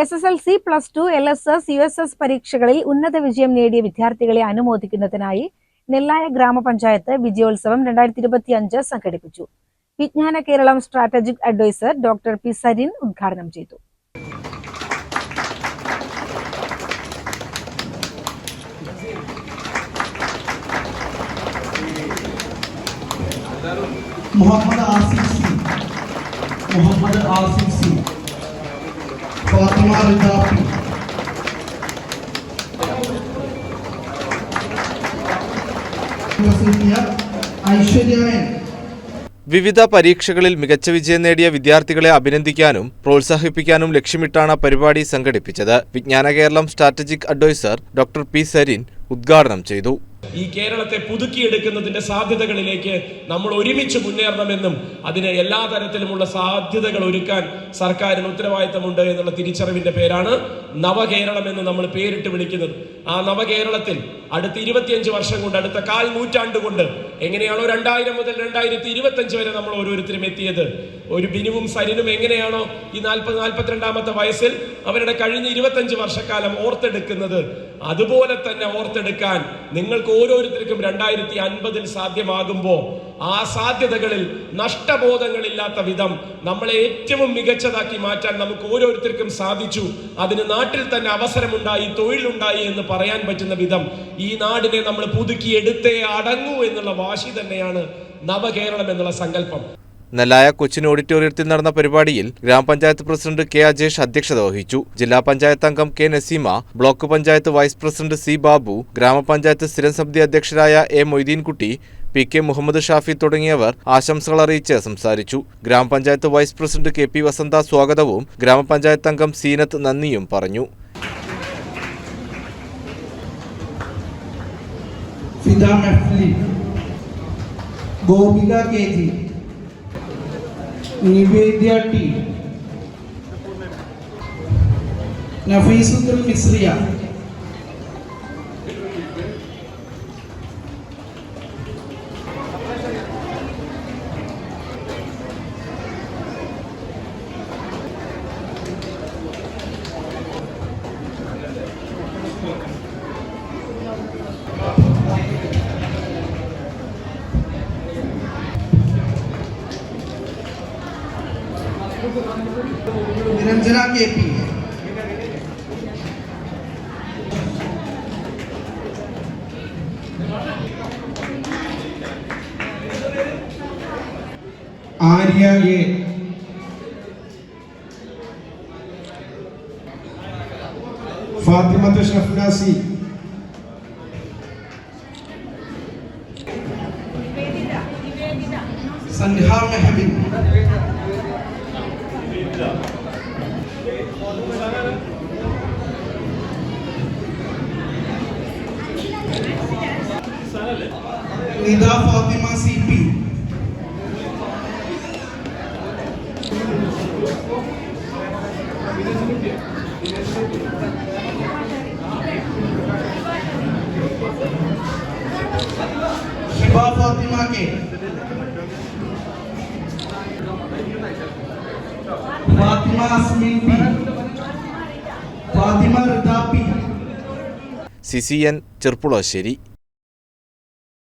S S L C plus two L S S U S S പരീക്ഷകളിൽ ഉന്നത വിജയം നേടിയ വിദ്യാർത്ഥികളെ അനുമോദിക്കുന്നതിനായി നെല്ലായ ഗ്രാമപഞ്ചായത്ത് വിജയോത്സവം രണ്ടായിരത്തി ഇരുപത്തി അഞ്ച് സംഘടിപ്പിച്ചു. Vijnana Keralam strategic adviser doctor P Sarin ഉദ്ഘാടനം ചെയ്തു. മുഹമ്മദ് ആസിഫ് സി. മുഹമ്മദ് ആസിഫ് വിവിധ പരീക്ഷകളിൽ മികച്ച വിജയം നേടിയ വിദ്യാർത്ഥികളെ അഭിനന്ദിക്കാനും പ്രോത്സാഹിപ്പിക്കാനും ലക്ഷ്യമിട്ടാണ് പരിപാടി സംഘടിപ്പിച്ചത്. Vijnana Keralam strategic adviser doctor P Sarin ഉദ്ഘാടനം ചെയ്തു. ഈ കേരളത്തെ പുതുക്കിയെടുക്കുന്നതിന്റെ സാധ്യതകളിലേക്ക് നമ്മൾ ഒരുമിച്ച് മുന്നേറണമെന്നും അതിന് എല്ലാ തരത്തിലുമുള്ള സാധ്യതകൾ ഒരുക്കാൻ സർക്കാരിന് ഉത്തരവാദിത്തമുണ്ട് എന്നുള്ള തിരിച്ചറിവിന്റെ പേരാണ് നവകേരളം എന്ന് നമ്മൾ പേരിട്ട് വിളിക്കുന്നത്. ആ നവകേരളത്തിൽ അടുത്ത ഇരുപത്തിയഞ്ച് വർഷം കൊണ്ട് അടുത്ത കാൽ നൂറ്റാണ്ട് കൊണ്ട് എങ്ങനെയാണോ രണ്ടായിരം മുതൽ രണ്ടായിരത്തി ഇരുപത്തി അഞ്ച് വരെ നമ്മൾ ഓരോരുത്തരും എത്തിയത്. ഒരു ബിനുവും സരിനും എങ്ങനെയാണോ ഈ നാൽപ്പത് നാൽപ്പത്തിരണ്ടാമത്തെ വയസ്സിൽ അവരുടെ കഴിഞ്ഞ ഇരുപത്തഞ്ച് വർഷക്കാലം ഓർത്തെടുക്കുന്നത്? അതുപോലെ തന്നെ ഓർത്തെടുക്കാൻ നിങ്ങൾക്ക് ഓരോരുത്തർക്കും രണ്ടായിരത്തി അൻപതിൽ സാധ്യമാകുമ്പോൾ ആ സാധ്യതകളിൽ നഷ്ടബോധങ്ങളില്ലാത്ത വിധം നമ്മളെ ഏറ്റവും മികച്ചതാക്കി മാറ്റാൻ നമുക്ക് ഓരോരുത്തർക്കും സാധിച്ചു. അതിന് നാട്ടിൽ തന്നെ അവസരമുണ്ടായി തൊഴിലുണ്ടായി എന്ന് പറയാൻ പറ്റുന്ന വിധം ഈ നാടിനെ നമ്മൾ പുതുക്കി എടുത്തേ അടങ്ങൂ എന്നുള്ള വാശി തന്നെയാണ് നവകേരളം എന്നുള്ള സങ്കല്പം. നെല്ലായ കൊച്ചിൻ ഓഡിറ്റോറിയത്തിൽ നടന്ന പരിപാടിയിൽ ഗ്രാമപഞ്ചായത്ത് പ്രസിഡന്റ് കെ അജേഷ് അധ്യക്ഷത വഹിച്ചു. ജില്ലാ പഞ്ചായത്ത് അംഗം K Naseema block panchayat vice president C Babu ഗ്രാമപഞ്ചായത്ത് സ്ഥിരം സമിതി അധ്യക്ഷരായ A Moideenkutty P K Muhammad Shafi തുടങ്ങിയവർ ആശംസകൾ അറിയിച്ച് സംസാരിച്ചു. ഗ്രാമപഞ്ചായത്ത് vice president K P Vasantha സ്വാഗതവും ഗ്രാമപഞ്ചായത്ത് അംഗം സീനത്ത് നന്ദിയും പറഞ്ഞു. Gopika K G Nivedya T. Nafeesul Misriya. Niranjana K P है। आर्या ये। फातिमा तो Shafnasi Sandhya M Mahbi Fathima C P Hiba Fathima K C C N Cherpulassery